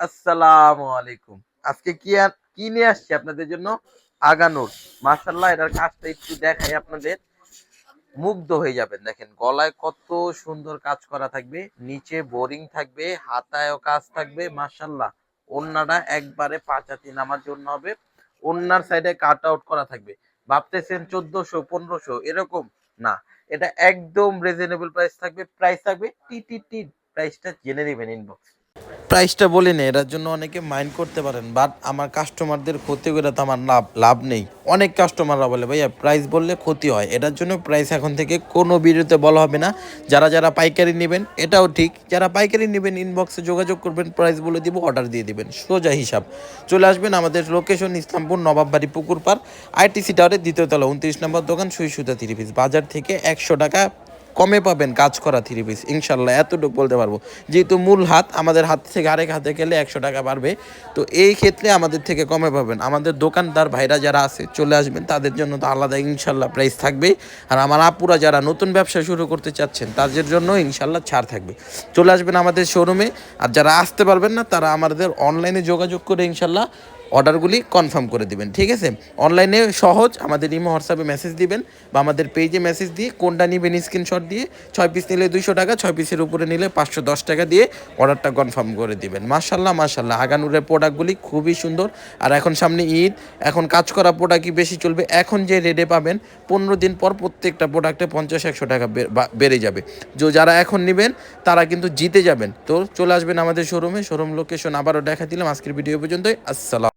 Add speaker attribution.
Speaker 1: আসসালামু আলাইকুম। আজকে কি কি নিয়ে আসছি আপনাদের জন্য? আগানোর। মাশাল্লাহ এটার কাজটা একটু দেখাই আপনাদের। মুগ্ধ হয়ে যাবেন, দেখেন, গলায় কত সুন্দর কাজ করা থাকবে, নিচে বোরিং থাকবে, হাতায়ও কাজ থাকবে মাশাল্লাহ ওন্নাটা একবারে পাঁচাতি নামার জন্য হবে, ওন্নার সাইডে কাট আউট করা থাকবে। ভাবতেছেন চোদ্দশো, পনেরোশো, এরকম? না, এটা একদম রিজনেবল প্রাইস থাকবে প্রাইস থাকবে টি টি টি প্রাইসটা জেনে নেবেন ইনবক্স প্রাইসটা বলি না, এটার জন্য অনেকে মাইন্ড করতে পারেন বাট আমার কাস্টমারদের ক্ষতি করে তো আমার লাভ লাভ নেই। অনেক কাস্টমাররা বলে, ভাইয়া প্রাইস বললে ক্ষতি হয়। এটার জন্য প্রাইস এখন থেকে কোনো ভিডিওতে বলা হবে না। যারা যারা পাইকারি নেবেন, এটাও ঠিক। যারা পাইকারি নেবেন ইনবক্সে যোগাযোগ করবেন প্রাইস বলে দিব অর্ডার দিয়ে দিবেন। সোজা হিসাব। চলে আসবেন আমাদের লোকেশন ইসলামপুর, নবাববাড়ি পুকুর পার আইটিসি টাওয়ারের দ্বিতীয় তলা, উনত্রিশ নম্বর দোকান সুই সুতা থ্রি পিস। বাজার থেকে একশো টাকা কমে পাবেন কাজ করা থ্রি পিস ইনশাল্লাহ এতটুকু বলতে পারব। যেহেতু মূল হাত, আমাদের হাত থেকে আরেক হাতে গেলে একশো টাকা বাড়বে। তো এই ক্ষেত্রে আমাদের থেকে কমে পাবেন। আমাদের দোকানদার ভাইরা যারা আছে, চলে আসবেন, তাদের জন্য তো আলাদা ইনশাল্লাহ প্রাইস থাকবেই। আর আমার আপুরা যারা নতুন ব্যবসা শুরু করতে চাচ্ছেন, তাদের জন্য ইনশাল্লাহ ছাড় থাকবে। চলে আসবেন আমাদের শোরুমে আর যারা আসতে পারবেন না, তারা আমাদের অনলাইনে যোগাযোগ করে ইনশাল্লাহ অর্ডারগুলি কনফার্ম করে দিবেন, ঠিক আছে? অনলাইনে সহজ, আমাদের ইমো, হোয়াটসঅ্যাপে মেসেজ দিবেন বা আমাদের পেজে মেসেজ দিয়ে কোনটা নেবেন স্ক্রিনশট দিয়ে, ছয় পিস নিলে দুইশো টাকা, ছয় পিসের উপরে নিলে পাঁচশো দশ টাকা দিয়ে অর্ডারটা কনফার্ম করে দিবেন। মার্শাল্লাহ মার্শাল্লাহ আগানুরের প্রোডাক্টগুলি খুবই সুন্দর। আর এখন সামনে ঈদ, এখন কাজ করা প্রোডাক্টই বেশি চলবে? এখন যে রেটে পাবেন, পনেরো দিন পর প্রত্যেকটা প্রোডাক্টে পঞ্চাশ, একশো টাকা বেড়ে যাবে। যে যারা এখন নেবেন, তারা কিন্তু জিতে যাবেন। তো চলে আসবেন আমাদের শোরুমে শোরুম লোকেশন আবারও দেখা দিলাম। আজকের ভিডিও পর্যন্তই, আসসালাম।